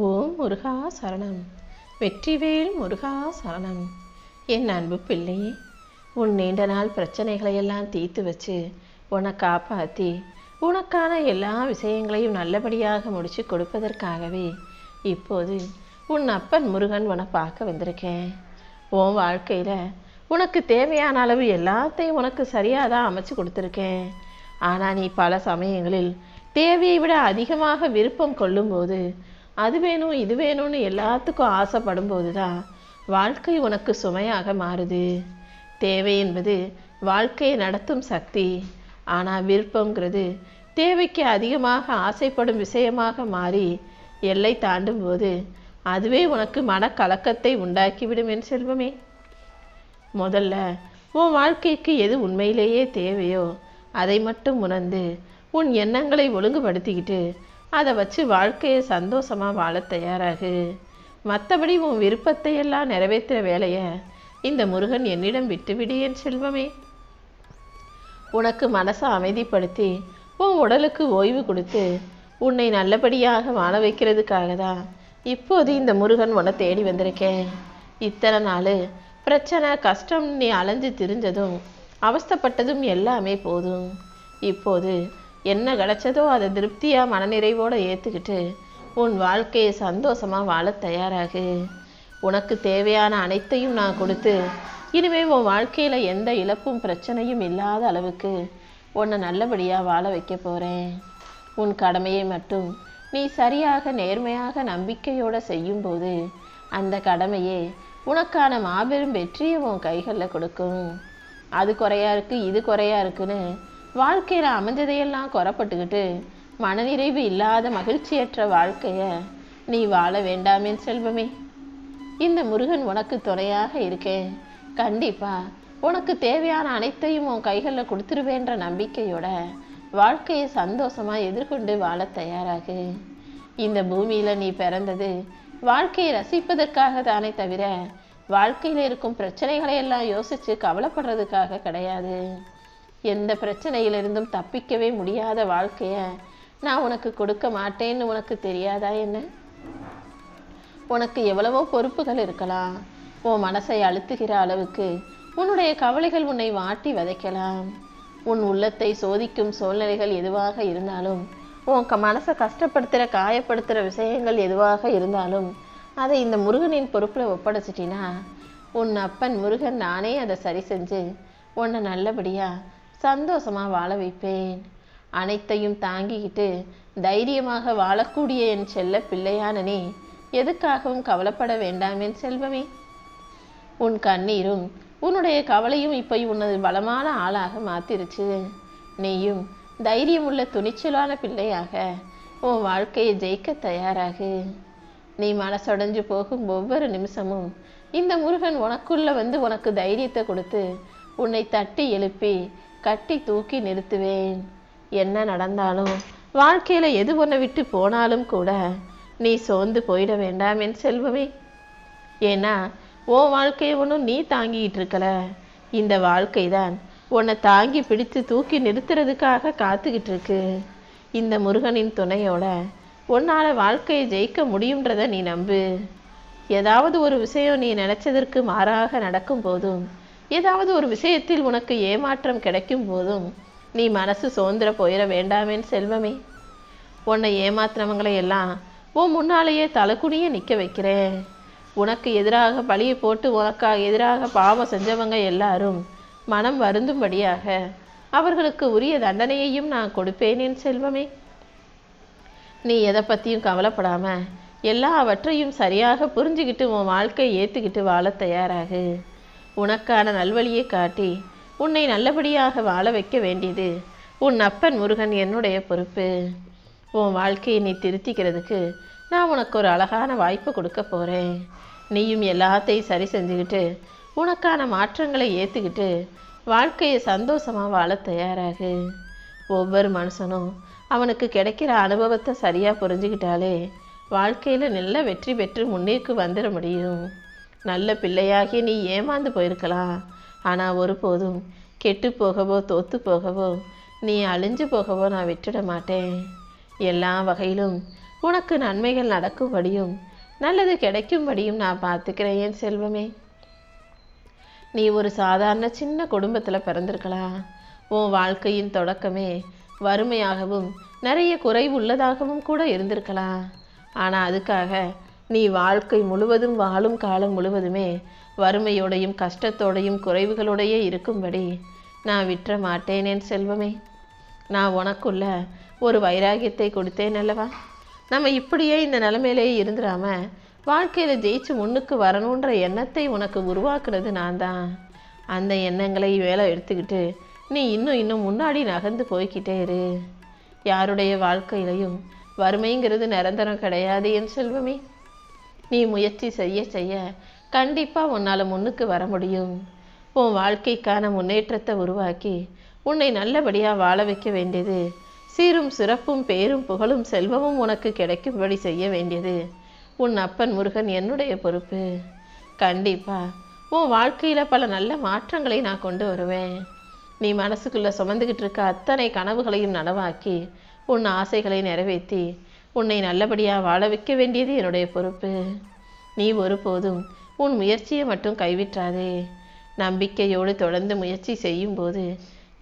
ஓம் முருகா சரணம். வெற்றிவேல் முருகா சரணம். என் அன்பு பிள்ளையே உன் நீண்ட நாள் பிரச்சனைகளை எல்லாம் தீர்த்து வச்சு உன்னை காப்பாற்றி உனக்கான எல்லா விஷயங்களையும் நல்லபடியாக முடிச்சு கொடுப்பதற்காகவே இப்போது உன் அப்பன் முருகன் உன்னை பார்க்க வந்திருக்கேன். உன் வாழ்க்கையில் உனக்கு தேவையான அளவு எல்லாத்தையும் உனக்கு சரியாக தான் அமைச்சு கொடுத்துருக்கேன். ஆனால் நீ பல சமயங்களில் தேவையை விட அதிகமாக விருப்பம் கொள்ளும்போது அது வேணும் இது வேணும்னு எல்லாத்துக்கும் ஆசைப்படும் போது தான் வாழ்க்கை உனக்கு சுமையாக மாறுது. தேவை என்பது வாழ்க்கையை நடத்தும் சக்தி. ஆனால் விருப்பங்கிறது தேவைக்கு அதிகமாக ஆசைப்படும் விஷயமாக மாறி எல்லை தாண்டும் போது அதுவே உனக்கு மனக்கலக்கத்தை உண்டாக்கிவிடும் என் செல்வமே. முதல்ல உன் வாழ்க்கைக்கு எது உண்மையிலேயே தேவையோ அதை மட்டும் உணர்ந்து உன் எண்ணங்களை ஒழுங்குபடுத்திக்கிட்டு அதை வச்சு வாழ்க்கையை சந்தோஷமாக வாழ தயாராகு. மற்றபடி உன் விருப்பத்தை எல்லாம் நிறைவேற்றுற வேலையை இந்த முருகன் என்னிடம் விட்டுவிடு என் செல்வமே. உனக்கு மனசை அமைதிப்படுத்தி உன் உடலுக்கு ஓய்வு கொடுத்து உன்னை நல்லபடியாக வாழ வைக்கிறதுக்காக தான் இப்போது இந்த முருகன் உன்னை தேடி வந்திருக்கேன். இத்தனை நாள் பிரச்சனை கஷ்டம் நீ அலைஞ்சு திரிஞ்சதும் அவஸ்தைப்பட்டதும் எல்லாமே போதும். இப்போது என்ன கிடைச்சதோ அதை திருப்தியாக மனநிறைவோடு ஏற்றுக்கிட்டு உன் வாழ்க்கையை சந்தோஷமாக வாழ தயாராகு. உனக்கு தேவையான அனைத்தையும் நான் கொடுத்து இனிமே உன் வாழ்க்கையில் எந்த இழப்பும் பிரச்சனையும் இல்லாத அளவுக்கு உன்னை நல்லபடியாக வாழ வைக்க போகிறேன் உன் கடமையை மட்டும் நீ சரியாக நேர்மையாக நம்பிக்கையோடு செய்யும்போது அந்த கடமையே உனக்கான மாபெரும் வெற்றியை உன் கைகளில் கொடுக்கும். அது குறையா இருக்குது இது குறையா இருக்குன்னு வாழ்க்கையில் அமைஞ்சதையெல்லாம் குறப்பட்டுக்கிட்டு மனநிறைவு இல்லாத மகிழ்ச்சியற்ற வாழ்க்கையை நீ வாழ வேண்டாமே செல்வமே. இந்த முருகன் உனக்கு துணையாக இருக்கேன் கண்டிப்பா உனக்கு தேவையான அனைத்தையும் உன் கைகளில் கொடுத்துருவேன்ற நம்பிக்கையோட வாழ்க்கையை சந்தோஷமாக எதிர்கொண்டு வாழ தயாராகு. இந்த பூமியில் நீ பிறந்தது வாழ்க்கையை ரசிப்பதற்காக தானே தவிர வாழ்க்கையில் இருக்கும் பிரச்சனைகளை எல்லாம் யோசித்து கவலைப்படுறதுக்காக கிடையாது. எந்த பிரச்சனையிலிருந்தும் தப்பிக்கவே முடியாத வாழ்க்கைய நான் உனக்கு கொடுக்க மாட்டேன்னு உனக்கு தெரியாதா என்ன? உனக்கு எவ்வளவோ பொறுப்புகள் இருக்கலாம். உன் மனசை அழுத்துகிற அளவுக்கு உன்னுடைய கவலைகள் உன்னை வாட்டி வதைக்கலாம். உன் உள்ளத்தை சோதிக்கும் சூழ்நிலைகள் எதுவாக இருந்தாலும் உன் க மனசை கஷ்டப்படுத்துகிற காயப்படுத்துகிற விஷயங்கள் எதுவாக இருந்தாலும் அதை இந்த முருகனின் பொறுப்பில் ஒப்படைச்சிட்டினா உன் அப்பன் முருகன் நானே அதை சரி செஞ்சு உன்னை நல்லபடியாக சந்தோஷமாக வாழ வைப்பேன். அனைத்தையும் தாங்கிக்கிட்டு தைரியமாக வாழக்கூடிய என் செல்ல பிள்ளையானனே எதுக்காகவும் கவலைப்பட வேண்டாமேன் செல்வமே. உன் கண்ணீரும் உன்னுடைய கவலையும் இப்போ உனது பலமான ஆளாக மாத்திருச்சு. நீயும் தைரியமுள்ள துணிச்சலான பிள்ளையாக உன் வாழ்க்கையை ஜெயிக்க தயாராகு. நீ மனசொடைஞ்சு போகும் ஒவ்வொரு நிமிஷமும் இந்த முருகன் உனக்குள்ள வந்து உனக்கு தைரியத்தை கொடுத்து உன்னை தட்டி எழுப்பி கட்டி தூக்கி நிறுத்துவேன். என்ன நடந்தாலும் வாழ்க்கையில் எது ஒன்றை விட்டு போனாலும் கூட நீ சோர்ந்து போயிட வேண்டாம் என் செல்வமே. ஏன்னா உன் வாழ்க்கையை ஒன்றும் நீ தாங்கிட்டு இருக்கல. இந்த வாழ்க்கை தான் உன்னை தாங்கி பிடித்து தூக்கி நிறுத்துறதுக்காக காத்துக்கிட்டு இருக்கு. இந்த முருகனின் துணையோட உன்னால் வாழ்க்கையை ஜெயிக்க முடியுன்றதை நீ நம்பு. ஏதாவது ஒரு விஷயம் நீ நினைச்சதற்கு மாறாக நடக்கும் போதும் ஏதாவது ஒரு விஷயத்தில் உனக்கு ஏமாற்றம் கிடைக்கும் போதும் நீ மனசு சுதந்திர போயிட வேண்டாமேன் செல்வமே. உன்னை ஏமாத்தினவங்களை எல்லாம் உன் முன்னாலேயே தலைக்குனிய நிற்க வைக்கிறேன். உனக்கு எதிராக பழியை போட்டு உனக்காக எதிராக பாவம் செஞ்சவங்க எல்லாரும் மனம் வருந்தும்படியாக அவர்களுக்கு உரிய தண்டனையையும் நான் கொடுப்பேனேன் செல்வமே. நீ எதை பற்றியும் கவலைப்படாமல் எல்லாவற்றையும் சரியாக புரிஞ்சுக்கிட்டு உன் வாழ்க்கையை ஏற்றுக்கிட்டு வாழ தயாராகு. உனக்கான நல்வழியை காட்டி உன்னை நல்லபடியாக வாழ வைக்க வேண்டியது. உன் அப்பன் முருகன் என்னுடைய பொறுப்பு. உன் வாழ்க்கையை நீ திருத்திக்கிறதுக்கு நான் உனக்கு ஒரு அழகான வாய்ப்பு கொடுக்க போகிறேன் நீயும் எல்லாத்தையும் சரி செஞ்சுக்கிட்டு உனக்கான மாற்றங்களை ஏற்றுக்கிட்டு வாழ்க்கையை சந்தோஷமாக வாழ தயாராகு. ஒவ்வொரு மனுஷனும் அவனுக்கு கிடைக்கிற அனுபவத்தை சரியாக புரிஞ்சுக்கிட்டாலே வாழ்க்கையில் நல்ல வெற்றி பெற்று முன்னேற்கு வந்துட முடியும். நல்ல பிள்ளையாகி நீ ஏமாந்து போயிருக்கலாம் ஆனால் ஒருபோதும் கெட்டு போகவோ தோத்து போகவோ நீ அழிஞ்சு போகவோ நான் விட்டுட மாட்டேன். எல்லா வகையிலும் உனக்கு நன்மைகள் நடக்கும்படியும் நல்லது கிடைக்கும்படியும் நான் பார்த்துக்கிறேன் என் செல்வமே. நீ ஒரு சாதாரண சின்ன குடும்பத்தில் பிறந்திருக்கலாம் உன் வாழ்க்கையின் தொடக்கமே வறுமையாகவும் நிறைய குறைவு உள்ளதாகவும் கூட இருந்திருக்கலாம் ஆனால் அதுக்காக நீ வாழ்க்கை முழுவதும் வாழும் காலம் முழுவதுமே வறுமையோடையும் கஷ்டத்தோடையும் குறைவுகளோடையே இருக்கும்படி நான் விற்ற மாட்டேனேன் செல்வமே. நான் உனக்குள்ள ஒரு வைராகியத்தை கொடுத்தேன் அல்லவா? நம்ம இப்படியே இந்த நிலைமையிலேயே இருந்துடாம வாழ்க்கையில் ஜெயிச்சு முன்னுக்கு வரணுன்ற எண்ணத்தை உனக்கு உருவாக்குறது நான் தான். அந்த எண்ணங்களை வேலை எடுத்துக்கிட்டு நீ இன்னும் இன்னும் முன்னாடி நகர்ந்து போய்க்கிட்டே இரு. யாருடைய வாழ்க்கையிலையும் வறுமைங்கிறது நிரந்தரம் கிடையாது என் செல்வமே. நீ முயற்சி செய்ய செய்ய கண்டிப்பாக உன்னால் முன்னுக்கு வர முடியும். உன் வாழ்க்கைக்கான முன்னேற்றத்தை உருவாக்கி உன்னை நல்லபடியாக வாழ வைக்க வேண்டியது சீரும் சிறப்பும் பேரும் புகழும் செல்வமும் உனக்கு கிடைக்கும்படி செய்ய வேண்டியது. உன் அப்பன் முருகன் என்னுடைய பொறுப்பு. கண்டிப்பாக உன் வாழ்க்கையில் பல நல்ல மாற்றங்களை நான் கொண்டு வருவேன். நீ மனசுக்குள்ளே சுமந்துக்கிட்டு இருக்க அத்தனை கனவுகளையும் நனவாக்கி உன் ஆசைகளை நிறைவேற்றி உன்னை நல்லபடியாக வாழ வைக்க வேண்டியது என்னுடைய பொறுப்பு. நீ ஒருபோதும் உன் முயற்சியை மட்டும் கைவிட்டாதே. நம்பிக்கையோடு தொடர்ந்து முயற்சி செய்யும்போது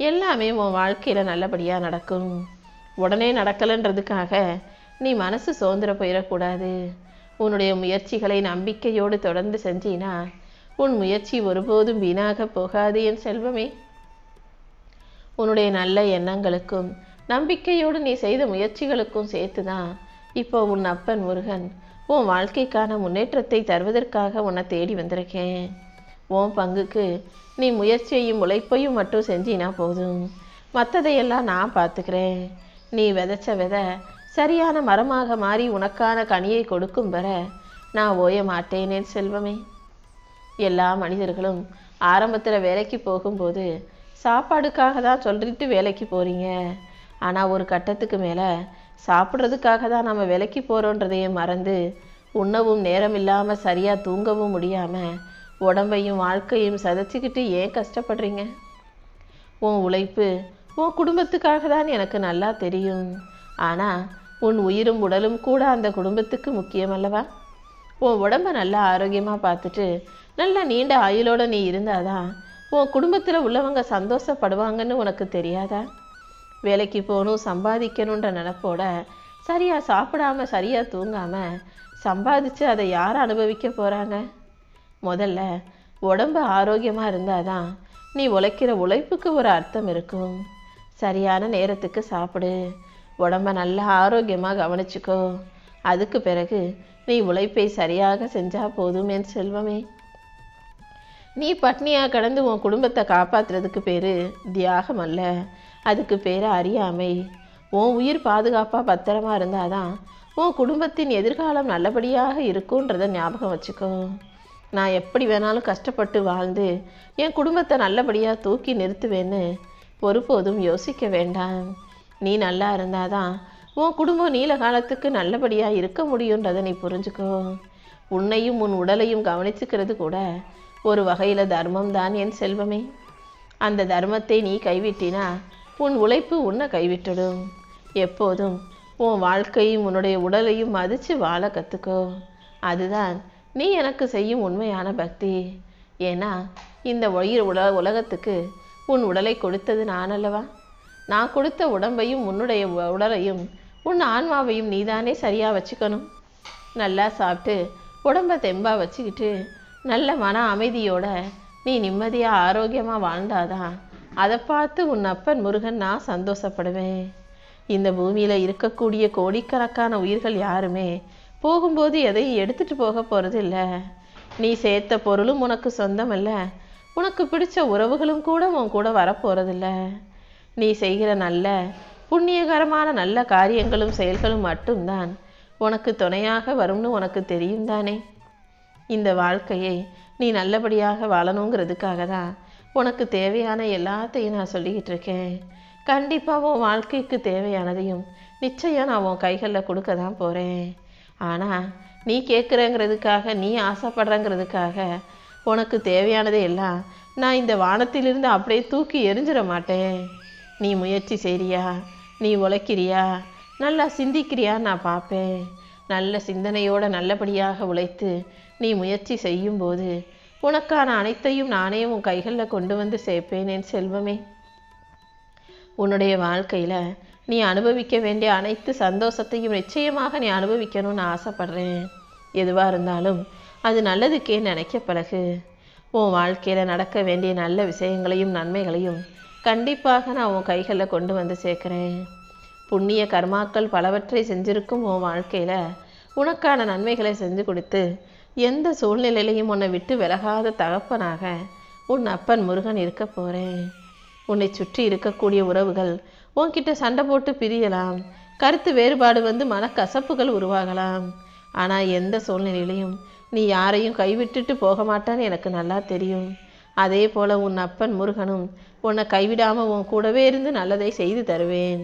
எல்லாமே உன் வாழ்க்கையில் நல்லபடியாக நடக்கும். உடனே நடக்கலைன்றதுக்காக நீ மனசு சுதந்திர போயிடக்கூடாது. உன்னுடைய முயற்சிகளை நம்பிக்கையோடு தொடர்ந்து செஞ்சினா உன் முயற்சி ஒருபோதும் வீணாக போகாது என் செல்வமே. உன்னுடைய நல்ல எண்ணங்களுக்கும் நம்பிக்கையோடு நீ செய்த முயற்சிகளுக்கும் சேர்த்து தான் இப்போ உன் அப்பன் முருகன் உன் வாழ்க்கைக்கான முன்னேற்றத்தை தருவதற்காக உன்னை தேடி வந்திருக்கேன். உன் பங்குக்கு நீ முயற்சியையும் உழைப்பையும் மட்டும் செஞ்சினா போதும். மற்றதையெல்லாம் நான் பார்த்துக்கிறேன். நீ விதைச்ச விதை சரியான மரமாக மாறி உனக்கான கனியை கொடுக்கும் வர நான் ஓய மாட்டேனே செல்வமே. எல்லா மனிதர்களும் ஆரம்பத்தில் வேலைக்கு போகும்போது சாப்பாடுக்காக தான் சொல்லிட்டு வேலைக்கு போகிறீங்க ஆனால் ஒரு கட்டத்துக்கு மேலே சாப்பிட்றதுக்காக தான் நம்ம விலைக்கு போகிறோன்றதையே மறந்து உண்ணவும் நேரம் இல்லாமல் சரியாக தூங்கவும் முடியாமல் உடம்பையும் வாழ்க்கையும் சதைச்சிக்கிட்டு ஏன் கஷ்டப்படுறீங்க? உன் உழைப்பு உன் குடும்பத்துக்காக தான் எனக்கு நல்லா தெரியும். ஆனால் உன் உயிரும் உடலும் கூட அந்த குடும்பத்துக்கு முக்கியம் அல்லவா? உன் உடம்ப நல்லா ஆரோக்கியமாக பார்த்துட்டு நல்லா நீண்ட ஆயுளோட நீ இருந்தாதான் உன் குடும்பத்தில் உள்ளவங்க சந்தோஷப்படுவாங்கன்னு உனக்கு தெரியாதா? வேலைக்கு போகணும் சம்பாதிக்கணுன்ற நினப்போட சரியாக சாப்பிடாம சரியாக தூங்காமல் சம்பாதிச்சு அதை யார் அனுபவிக்க போகிறாங்க முதல்ல உடம்பு ஆரோக்கியமாக இருந்தால் தான் நீ உழைக்கிற உழைப்புக்கு ஒரு அர்த்தம் இருக்கும். சரியான நேரத்துக்கு சாப்பிடு. உடம்ப நல்லா ஆரோக்கியமாக கவனிச்சுக்கோ. அதுக்கு பிறகு நீ உழைப்பை சரியாக செஞ்சால் போதும் என் செல்வமே. நீ பட்னியாக கடந்து உன் குடும்பத்தை காப்பாற்றுறதுக்கு பேர் தியாகம் அல்ல. அதுக்கு பேர் அறியாமை. உன் உயிர் பாதுகாப்பாக பத்திரமா இருந்தாதான் உன் குடும்பத்தின் எதிர்காலம் நல்லபடியாக இருக்குன்றத ஞாபகம் வச்சுக்கோ. நான் எப்படி வேணாலும் கஷ்டப்பட்டு வாழ்ந்து என் குடும்பத்தை நல்லபடியாக தூக்கி நிறுத்துவேன்னு ஒருபோதும் யோசிக்க வேண்டாம். நீ நல்லா இருந்தாதான் உன் குடும்பம் நீல காலத்துக்கு நல்லபடியாக இருக்க முடியுன்றதை நீ புரிஞ்சுக்கோ. உன்னையும் உன் உடலையும் கவனிச்சுக்கிறது கூட ஒரு வகையில் தர்மம் தான் என் செல்வமே. அந்த தர்மத்தை நீ கைவிட்டினா உன் உழைப்பு உன்னை கைவிட்டுடும். எப்போதும் உன் வாழ்க்கையும் உன்னுடைய உடலையும் மதித்து வாழ கற்றுக்கோ அதுதான் நீ எனக்கு செய்யும் உண்மையான பக்தி. ஏன்னா இந்த உயிர் உல உலகத்துக்கு உன் உடலை கொடுத்தது நான் அல்லவா நான் கொடுத்த உடம்பையும் உன்னுடைய உ- உடலையும் உன் ஆன்மாவையும் நீதானே சரியாக வச்சுக்கணும். நல்லா சாப்பிட்டு உடம்ப தெம்பாக வச்சுக்கிட்டு நல்ல மன அமைதியோட நீ நிம்மதியாக ஆரோக்கியமாக வாழ்ந்தாதான் அதை பார்த்து உன் அப்பன் முருகன் நான் சந்தோஷப்படுவேன். இந்த பூமியில் இருக்கக்கூடிய கோடிக்கணக்கான உயிர்கள் யாருமே? போகும்போது எதையும் எடுத்துட்டு போக போகிறதில்ல நீ சேர்த்த பொருளும் உனக்கு சொந்தம் இல்லை உனக்கு பிடிச்ச உறவுகளும் கூட உன் கூட வரப்போகிறதில்ல நீ செய்கிற நல்ல புண்ணியகரமான நல்ல காரியங்களும் செயல்களும் மட்டும்தான். உனக்கு துணையாக வரும்னு உனக்கு தெரியும் தானே இந்த வாழ்க்கையை நீ நல்லபடியாக வாழணுங்கிறதுக்காக தான் உனக்கு தேவையான எல்லாத்தையும் நான் சொல்லிக்கிட்டு இருக்கேன். கண்டிப்பாக உன் வாழ்க்கைக்கு தேவையானதையும் நிச்சயம் நான் உன் கைகளில் கொடுக்க தான் போகிறேன் ஆனால் நீ கேட்குறங்கிறதுக்காக நீ ஆசைப்படுறங்கிறதுக்காக உனக்கு தேவையானதை எல்லாம் நான் இந்த வானத்திலிருந்து அப்படியே தூக்கி எறிஞ்சிட மாட்டேன். நீ முயற்சி செய்கிறியா நீ உழைக்கிறியா? நல்லா சிந்திக்கிறியா நான் பார்ப்பேன். நல்ல சிந்தனையோட நல்லபடியாக உழைத்து நீ முயற்சி செய்யும்போது உனக்கான அனைத்தையும் நானே உன் கைகளில் கொண்டு வந்து சேர்ப்பேன் என் செல்வமே. உன்னுடைய வாழ்க்கையில் நீ அனுபவிக்க வேண்டிய அனைத்து சந்தோஷத்தையும் நிச்சயமாக நீ அனுபவிக்கணும்னு ஆசைப்படுறேன். எதுவாக இருந்தாலும் அது நல்லதுக்கே நினைக்க பழகு. உன் வாழ்க்கையில் நடக்க வேண்டிய நல்ல விஷயங்களையும் நன்மைகளையும் கண்டிப்பாக நான் உன் கைகளில் கொண்டு வந்து சேர்க்குறேன். புண்ணிய கர்மாக்கள் பலவற்றை செஞ்சிருக்கும் உன் வாழ்க்கையில் உனக்கான நன்மைகளை செஞ்சு கொடுத்து எந்த சூழ்நிலையிலையும் உன்னை விட்டு விலகாத தகப்பனாக உன் அப்பன் முருகன் இருக்க போகிறேன் உன்னை சுற்றி இருக்கக்கூடிய உறவுகள் உன்கிட்ட சண்டை போட்டு பிரியலாம். கருத்து வேறுபாடு வந்து மனக்கசப்புகள் உருவாகலாம். ஆனால் எந்த சூழ்நிலையிலையும் நீ யாரையும் கைவிட்டுட்டு போக மாட்டான்னு எனக்கு நல்லா தெரியும். அதே போல உன் அப்பன் முருகனும் உன்னை கைவிடாமல் உன் கூடவே இருந்து நல்லதை செய்து தருவேன்.